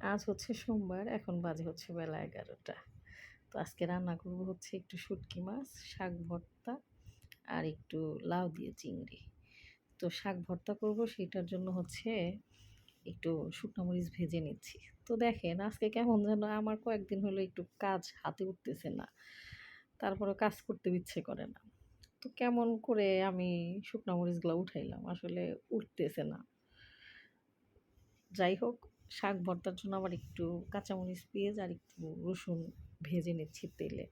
আজ হচ্ছে সোমবার, এখন বাজে হচ্ছে বেলা এগারোটা। তো আজকে রান্না করব হচ্ছে একটু শুটকি মাছ, শাক ভর্তা আর একটু লাউ দিয়ে চিংড়ি। তো শাক ভর্তা করব, সেটার জন্য হচ্ছে একটু শুকনো মরিচ ভেজে নিচ্ছি। তো দেখেন আজকে কেমন যেন আমার কয়েকদিন হলো একটু কাজ হাতে উঠতেছে না তারপরে কাজ করতে ইচ্ছে করে না। তো কেমন করে আমি শুকনো মরিচগুলো উঠাইলাম, আসলে উঠতেছে না। যাই হোক শাক ভর্তার জন্য আবার একটু কাঁচামরিচ, পেঁয়াজ আর একটু রসুন ভেজে নিচ্ছি তেলে।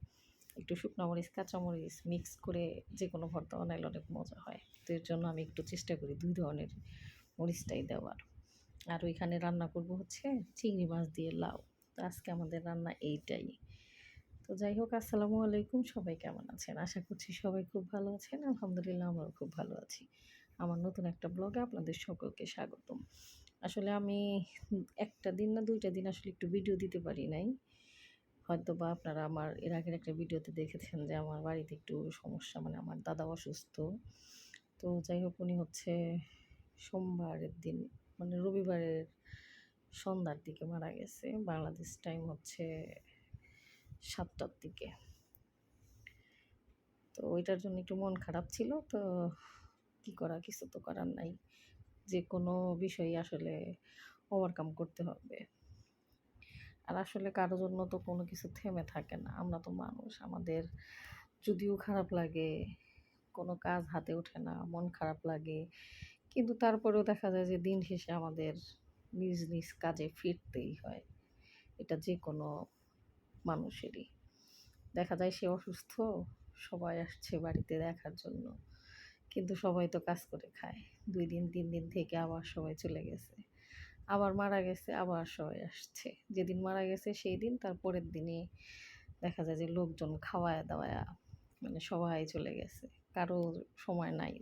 একটু শুকনো মরিচ কাঁচামরিচ মিক্স করে যে কোনো ভর্তা বানাইলে অনেক মজা হয়। তো এর জন্য আমি একটু চেষ্টা করি দুই ধরনের মরিচটাই দেওয়ার। আর ওইখানে রান্না করব হচ্ছে চিংড়ি মাছ দিয়ে লাউ। তো আজকে আমাদের রান্না এইটাই। তো যাই হোক, আসসালামু আলাইকুম। সবাই কেমন আছেন? আশা করছি সবাই খুব ভালো আছেন। আলহামদুলিল্লাহ, আমরাও খুব ভালো আছি। আমার নতুন একটা ব্লগে আপনাদের সকলকে স্বাগতম। আসলে আমি একটা দিন না দুইটা দিন আসলে একটু ভিডিও দিতে পারি নাই। হয়তো বা আপনারা আমার এর আগের একটা ভিডিওতে দেখেছেন যে আমার বাড়িতে একটু সমস্যা মানে আমার দাদা অসুস্থ। তো যাই হোক, উনি হচ্ছে সোমবারের দিন মানে রবিবারের সন্ধ্যার দিকে মারা গেছে। বাংলাদেশ টাইম হচ্ছে সাতটার দিকে। তো ওইটার জন্য একটু মন খারাপ ছিল, তো কি করা, কিছু তো করার নাই। যে কোনো বিষয়ই আসলে ওভারকাম করতে হবে। আর আসলে কারোর জন্য তো কোনো কিছু থেমে থাকে না। আমরা তো মানুষ, আমাদের যদিও খারাপ লাগে, কোনো কাজ হাতে ওঠে না, মন খারাপ লাগে। কিন্তু তারপরেও দেখা যায় যে দিন শেষে আমাদের নিজ নিজ কাজে ফিরতেই হয়। এটা যে কোনো মানুষেরই। দেখা যায় সে অসুস্থ, সবাই আসছে বাড়িতে দেখার জন্য। কিন্তু সবাই তো কাজ করে খায়। দুই দিন, তিন দিন থেকে আবার সবাই চলে গেছে। আবার মারা গেছে, আবার সবাই আসছে। যেদিন মারা গেছে সেই দিন, তার পরের দিনে দেখা যায় যে লোকজন খাওয়ায় দাওয়ায় মানে সবাই চলে গেছে। কারও সময় নাই।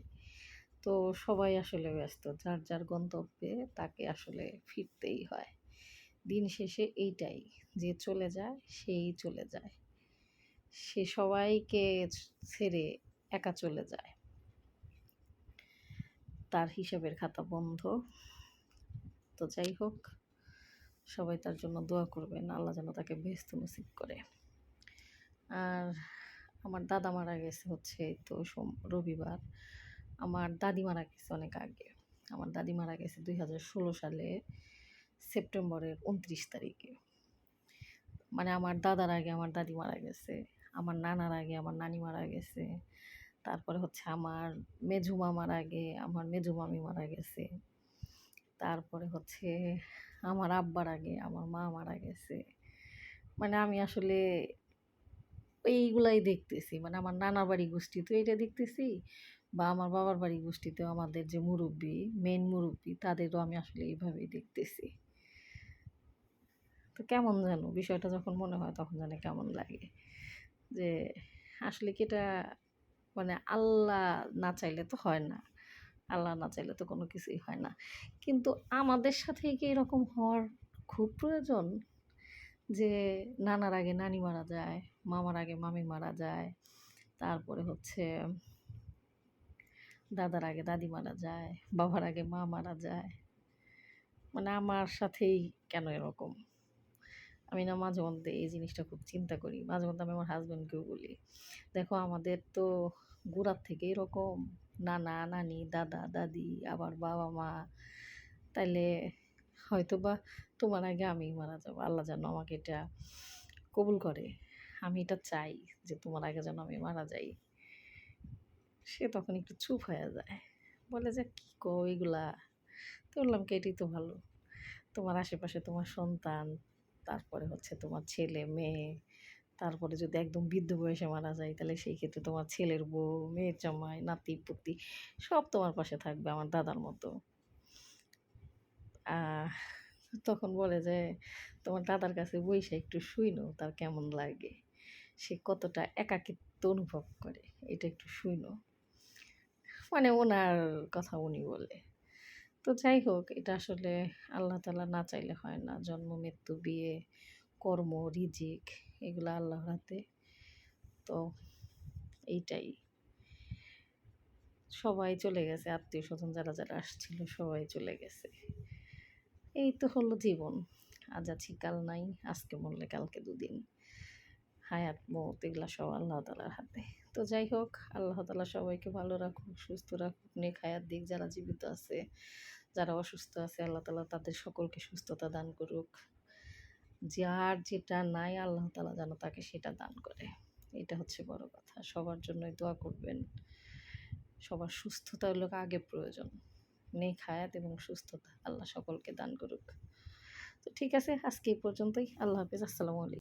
তো সবাই আসলে ব্যস্ত। যার যার গন্তব্যে তাকে আসলে ফিরতেই হয়। দিন শেষে এইটাই, যে চলে যায়, সেই চলে যায়। সে সবাইকে ছেড়ে একা চলে যায়। তার হিসাবের খাতা বন্ধ। তো যাই হোক, সবাই তার জন্য দোয়া করবেন, আল্লাহ যেন তাকে ব্যস্ত নসিব করে। আর আমার দাদা মারা গেছে হচ্ছে তো সোম, রবিবার। আমার দাদি মারা গেছে অনেক আগে। আমার দাদি মারা গেছে দুই হাজার ষোলো সালে, সেপ্টেম্বরের উনত্রিশ তারিখে। মানে আমার দাদার আগে আমার দাদি মারা গেছে, আমার নানার আগে আমার নানি মারা গেছে তারপরে হচ্ছে আমার মেজু মামার আগে, আমার মেজু মামি মারা গেছে। তারপরে হচ্ছে আমার আব্বার আগে, আমার মা মারা গেছে। মানে আমি আসলে এইগুলাই দেখতেছি। মানে আমার নানা বাড়ি গোষ্ঠীতেও এটা দেখতেছি বা আমার বাবার বাড়ি গোষ্ঠীতেও আমাদের যে মুরব্বী মেন মুরব্বী, তাদেরও আমি আসলে এইভাবেই দেখতেছি। তো কেমন যেন, বিষয়টা যখন মনে হয় তখন যেন কেমন লাগে। যে আসলে কি এটা মানে আল্লাহ না চাইলে তো হয় না। আল্লাহ না চাইলে তো কোনো কিছুই হয় না। কিন্তু আমাদের সাথে কি এরকম হওয়ার খুব প্রয়োজন? যে নানার আগে নানি মারা যায়, মামার আগে মামি মারা যায়, তারপরে হচ্ছে দাদার আগে দাদি মারা যায়, বাবার আগে মা মারা যায়। মানে আমার সাথেই কেন এরকম? আমি না মাঝে মধ্যে এই জিনিসটা খুব চিন্তা করি। মাঝে মধ্যে আমি আমার হাজব্যান্ডকেও বলি, দেখো, আমাদের তো গোড়ার থেকে এরকম নানা, নানি, দাদা, দাদি, আবার বাবা, মা, তাইলে হয়তো বা তোমার আগে আমি মারা যাব। আল্লাহ যেন আমাকে এটা কবুল করে। আমি এটা চাই যে তোমার আগে যেন আমি মারা যাই। সে তখন একটু চুপ হয়ে যায়। বলে যে কী কো এগুলা? তো বললাম কি এটাই তো ভালো। তোমার আশেপাশে তোমার সন্তান তারপরে হচ্ছে তোমার ছেলে, মেয়ে, তারপরে যদি একদম বৃদ্ধ বয়সে মারা যায়, তাহলে সেই ক্ষেত্রে তোমার ছেলের বউ, মেয়ের জামাই, নাতি, পুতি, সব তোমার পাশে থাকবে আমার দাদার মতো। তখন বলে যে, তোমার দাদার কাছে বইসা একটু শুইনো, তার কেমন লাগে? সে কতটা একাকিত্ব অনুভব করে, এটা একটু শুইনো। মানে ওনার কথা উনি বলে। তো যাই হোক এটা আসলে আল্লাহ তালা না চাইলে হয় না। জন্ম, মৃত্যু, বিয়ে, কর্ম, রিজিক, এগুলো আল্লাহর হাতে। তো এইটাই। সবাই চলে গেছে আত্মীয় স্বজন যারা যারা আসছিল, সবাই চলে গেছে। এই তো হলো জীবন। আজ আছি, কাল নাই, আজকে মরলে কালকে দুদিন। হায়াত, মৌত, এগুলা সব আল্লাহ তালার হাতে। তো যাই হোক, আল্লাহ তালা সবাইকে ভালো রাখুক, সুস্থ রাখুক, নেক হায়াত দিক, যারা জীবিত আছে, যারা অসুস্থ আছে, আল্লাহ তালা তাদের সকলকে সুস্থতা দান করুক। যার যেটা নাই, আল্লাহ তালা যেন তাকে সেটা দান করে। এটা হচ্ছে বড় কথা। সবার জন্যই দোয়া করবেন। সবার সুস্থতা হলো আগে প্রয়োজন। নেক খায়াত এবং সুস্থতা আল্লাহ সকলকে দান করুক। তো ঠিক আছে, আজকে এই পর্যন্তই। আল্লাহ হাফিজ। আসসালামু আলাইকুম।